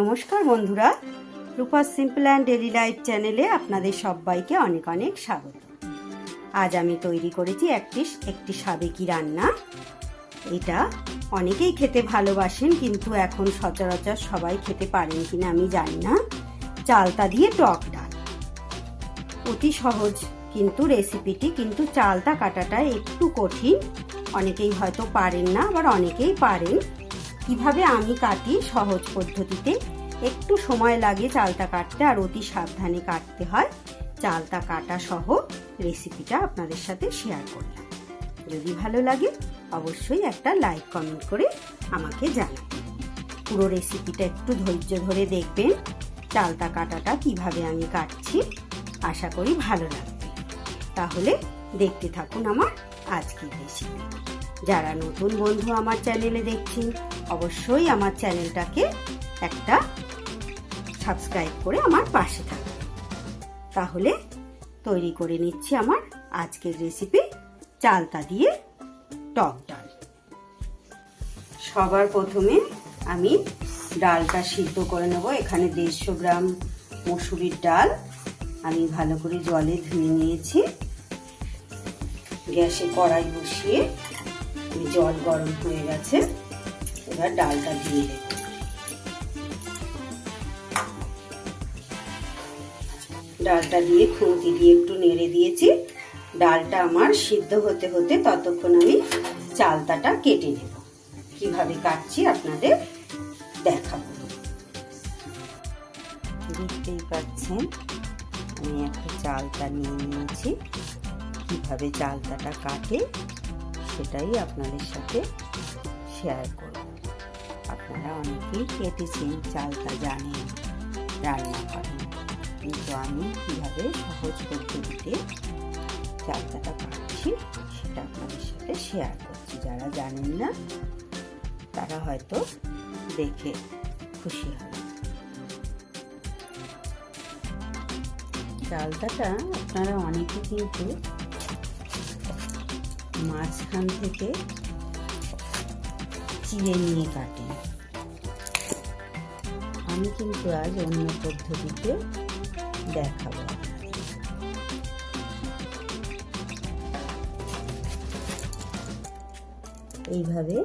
নমস্কার বন্ধুরা রূপার সিম্পল অ্যান্ড ডেলি লাইফ চ্যানেলে আপনাদের সবাইকে অনেক অনেক স্বাগত। আজ আমি তৈরি করেছি একটি একটি সাবেকি রান্না। এটা অনেকেই খেতে ভালোবাসেন, কিন্তু এখন সচরাচর সবাই খেতে পারেন কিনা আমি জানি না। চালতা দিয়ে টক ডাল। অতি সহজ কিন্তু রেসিপিটি কিন্তু চালতা কাটাটা একটু কঠিন। অনেকেই হয়তো পারেন না, আবার অনেকেই পারেন। কীভাবে আমি কাটি সহজ পদ্ধতিতে? একটু সময় লাগে চালতা কাটতে আর অতি সাবধানে কাটতে হয়। চালতা কাটা সহ রেসিপিটা আপনাদের সাথে শেয়ার করলাম। যদি ভালো লাগে, অবশ্যই একটা লাইক, কমেন্ট করে আমাকে জানাবেন। পুরো রেসিপিটা একটু ধৈর্য ধরে দেখবেন চালতা কাটাটা কীভাবে আমি কাটছি। আশা করি ভালো লাগবে। তাহলে দেখতে থাকুন আমার আজকের রেসিপি। যারা নতুন বন্ধু আমার চ্যানেলে দেখছেন অবশ্যই আমার চ্যানেলটাকে একটা সাবস্ক্রাইব করে আমার পাশে থাকবে। তাহলে তৈরি করে নিচ্ছি আমার আজকের রেসিপি চালতা দিয়ে টক ডাল। সবার প্রথমে আমি ডালটা সিদ্ধ করে নেব। এখানে দেড়শো গ্রাম মসুরির ডাল আমি ভালো করে জলে ধুয়ে নিয়েছি। গ্যাসে কড়াই বসিয়ে জল গরম হয়ে গেছে। এবার ডালটা দিয়ে দেব। ডালটা দিয়ে খুঁতি দিয়ে একটু নেড়ে দিয়েছি। ডালটা আমার সিদ্ধ হতে হতে ততক্ষণ আমি চালতাটা কেটে নেব। কীভাবে কাটছি আপনাদের দেখাবো। দেখতেই পাচ্ছেন আমি একটা চালতা নিয়ে নিয়েছি। কীভাবে চালতাটা কাটে সেটাই আপনাদের সাথে শেয়ার করব। আপনারা অনেকেই কেটেছেন চালটা জানেন রান্না করেন কিন্তু আমি কীভাবে সহজ পদ্ধতিতে চালতাটা কাটছি সেটা আপনাদের সাথে শেয়ার করছি। যারা জানেন না, তারা হয়তো দেখে খুশি হবে চালতাটা আপনারা অনেকে কিন্তু মাঝখান থেকে চিড়ে নিয়ে কাটেন। আমি কিন্তু আজ অন্য পদ্ধতিতে দেখাবো। এইভাবে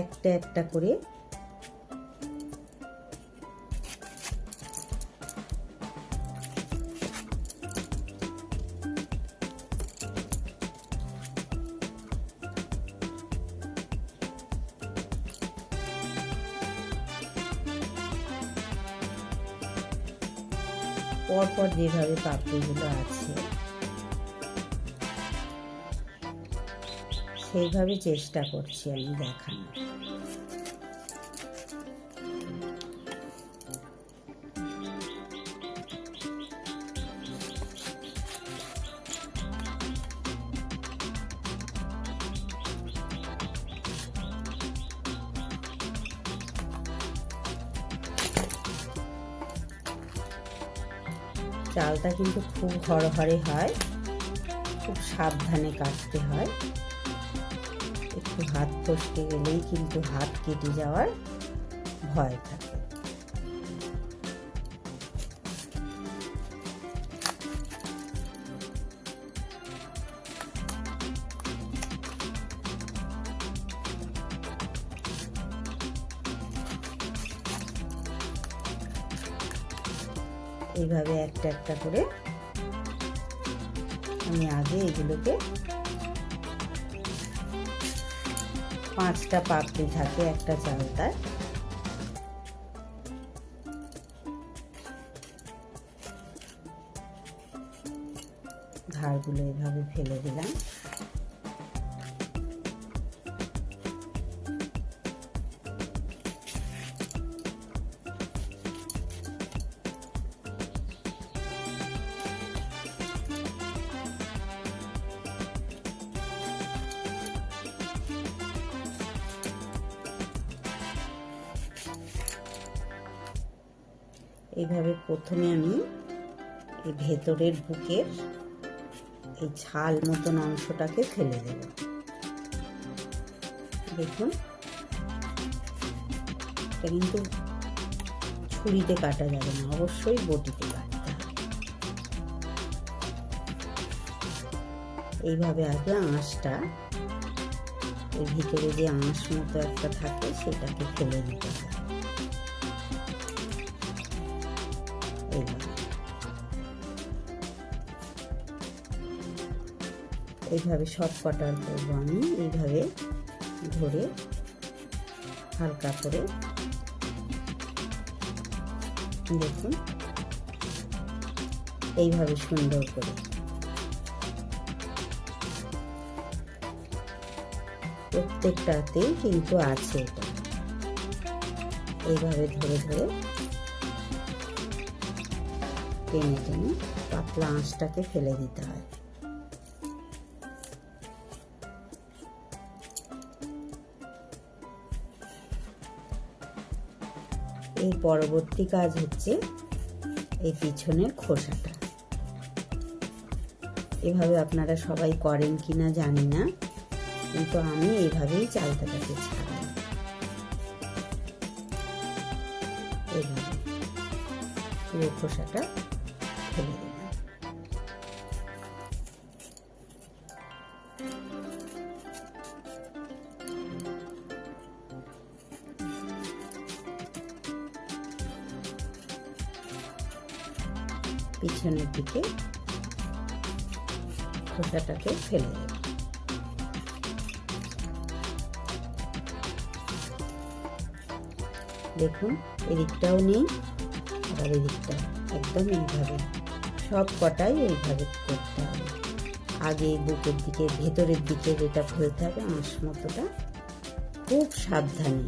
একটা একটা করে পরপর যেভাবে পাপড়িগুলো আছে সেইভাবে চেষ্টা করছি আমি দেখানো চালটা কিন্তু খুব হরহরে হয়, খুব সাবধানে কাটতে হয়। একটু হাত ফসকে গেলেই কিন্তু হাত কেটে যাওয়ার ভয় থাকে এইভাবে একটা একটা করে আমি আগে এগুলোকে পাঁচটা পাপড়ি থাকে একটা চালতায় ধারগুলো এভাবে ফেলে দিলাম। এইভাবে প্রথমে আমি এই ভেতরের বুকের এই ছাল মতন অংশটাকে ফেলে দেব। দেখুন। এটা কিন্তু ছুরিতে কাটা যাবে না, অবশ্যই বটিতে কাটতে এইভাবে আগে আঁশটা এর ভিতরে যে আঁশ মতো একটা থাকে সেটাকে ফেলে দিতে হবে। এইভাবে সব কটার করব আমি। এইভাবে ধরে হালকা করে দেখুন। এইভাবে সুন্দর করে। প্রত্যেকটাতেই কিন্তু আছে এটা। এইভাবে ধরে ধরে টেনে টেনে পাতলা আঁশটাকে ফেলে দিতে হয়। পরবর্তী কাজ হচ্ছে এই পিছনের খোসাটা। এভাবে আপনারা সবাই করেন কি না জানি না, কিন্তু আমি এইভাবেই চালতাটাকে ছাড়ি। খোসাটা ফেলে পিছনের দিকে খোসাটাকে ফেলে দেব। দেখুন, এদিকটাও নেই, আবার এদিকটা একদম এইভাবে, সব কটাই এইভাবে করতে হবে। আগে বুকের দিকে, ভেতরের দিকে যেটা ফেলতে হবে আঁশ মতোটা খুব সাবধানে,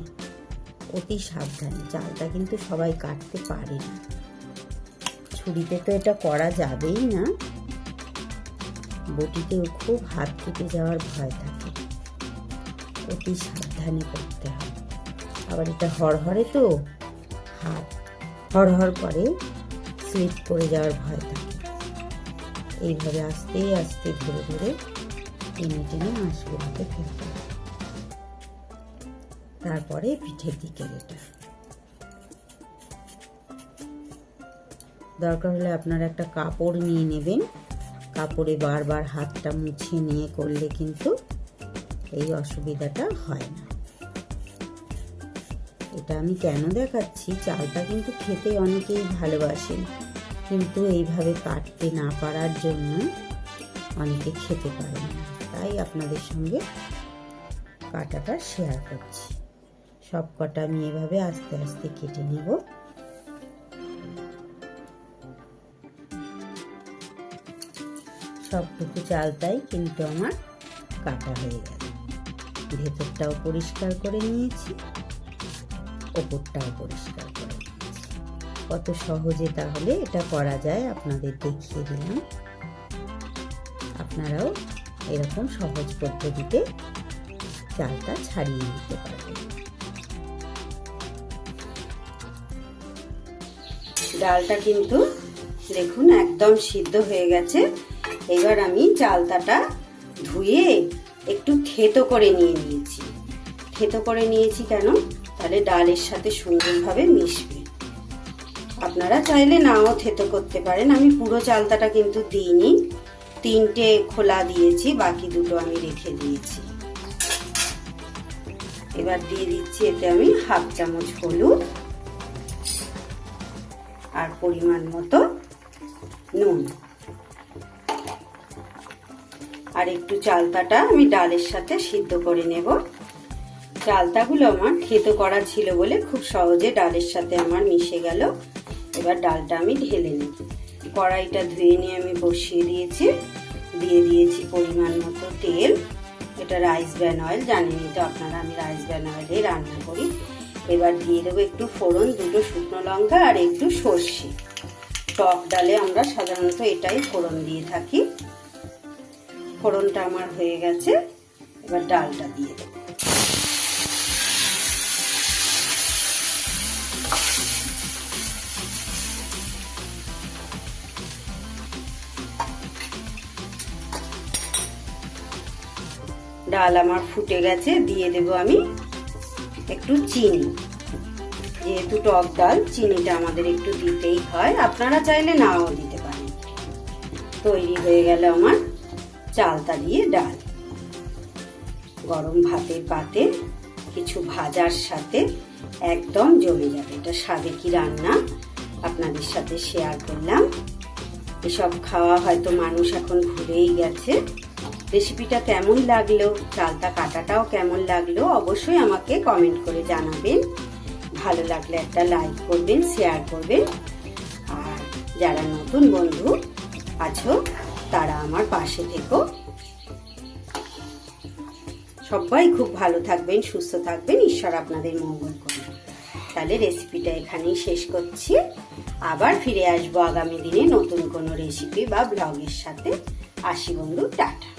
অতি সাবধানে। চালটা কিন্তু সবাই কাটতে পারে না। ছুরিতে তো এটা করা যাবেই না। বটিতেও খুব হাত কেটে যাওয়ার ভয় থাকে। অতি সাবধানে করতে হয়। আবার এটা হরহরে তো হাত হরহর করে, স্লিপ করে যাওয়ার ভয় থাকে। এইভাবে আস্তে আস্তে ধরে ধরে টেনে টেনে মাছগুলোকে ফেলতে হয়। তারপরে পিঠের দিকে এটা দরকার হলে আপনারা একটা কাপড় নিয়ে নেবেন। কাপড়ে বারবার হাতটা মুছে নিয়ে করলে কিন্তু এই অসুবিধাটা হয় না। এটা আমি কেন দেখাচ্ছি? চালটা কিন্তু খেতে অনেকেই ভালোবাসেন। কিন্তু এইভাবে কাটতে না পারার জন্য অনেকে খেতে পারে না। তাই আপনাদের সঙ্গে কাটাটা শেয়ার করছি। সব কটা আমি এভাবে আস্তে আস্তে কেটে নেব। সবটুকু চালটাই কিন্তু আমার কাটা হয়ে গেল। ভেতরটাও পরিষ্কার করে নিয়েছি, ওপরটাও পরিষ্কার করে নিয়েছি। কত সহজে তাহলে এটা করা যায় আপনাদের দেখিয়ে দিলাম। আপনারাও এরকম সহজ পদ্ধতিতে চালটা ছাড়িয়ে নিতে পারবেন। ডালটা কিন্তু দেখুন একদম সিদ্ধ হয়ে গেছে। এবার আমি চালতাটা ধুয়ে একটু থেতো করে নিয়ে নিয়েছি। থেতো করে নিয়েছি কেন? তাহলে ডালের সাথে সুন্দরভাবে মিশবে। আপনারা চাইলে নাও থেতো করতে পারেন। আমি পুরো চালতাটা কিন্তু দিইনি। তিনটে খোলা দিয়েছি, বাকি দুটো আমি রেখে দিয়েছি। এবার দিয়ে দিচ্ছি এতে আমি হাফ চামচ হলুদ আর পরিমাণ মতো নুন। আর একটু চালতাটা আমি ডালের সাথে সিদ্ধ করে নেব। চালতাগুলো আমার থেতো করা ছিল বলে খুব সহজে ডালের সাথে আমার মিশে গেল। এবার ডালটা আমি ঢেলে নিই। কড়াইটা ধুয়ে নিয়ে আমি বসিয়ে দিয়েছি। দিয়ে দিয়েছি পরিমাণ মতো তেল। এটা রাইস ব্র্যান অয়েল জানেনই তো আপনারা, আমি রাইস ব্যান অয়েলেই রান্না করি। এবার দিয়ে দেবো একটু ফোড়ন, দুটো শুকনো লঙ্কা আর একটু সর্ষে। টক ডালে আমরা সাধারণত এটাই ফোড়ন দিয়ে থাকি। ফোড়নটা আমার হয়ে গেছে। এবার ডালটা দিয়ে দেবো। ডাল আমার ফুটে গেছে, দিয়ে দেব আমি একটু চিনি। যেহেতু টক ডাল, চিনিটা আমাদের একটু দিতেই হয়। আপনারা চাইলে নাও দিতে পারেন। তৈরি হয়ে গেল আমার চালতা দিয়ে ডাল। গরম ভাতের পাতে কিছু ভাজার সাথে একদম জমে যাবে। এটা সাবেকি রান্না? আপনাদের সাথে শেয়ার করলাম। এসব খাওয়া হয়তো মানুষ এখন ভুলেই গেছে। রেসিপিটা কেমন লাগল? চালটা কাটাটাও কেমন লাগল? অবশ্যই আমাকে কমেন্ট করে জানাবেন। ভালো লাগলে একটা লাইক করবেন শেয়ার করবেন। আর যারা নতুন বন্ধু আছো তারা আমার পাশে থেকো। সবাই খুব ভালো থাকবেন, সুস্থ থাকবেন, ঈশ্বর আপনাদের মঙ্গল করুন। তাহলে রেসিপিটা এখানেই শেষ করছি। আবার ফিরে আসব আগামী দিনে নতুন কোনো রেসিপি বা ব্লগের সাথে। আসি বন্ধু, টাটা।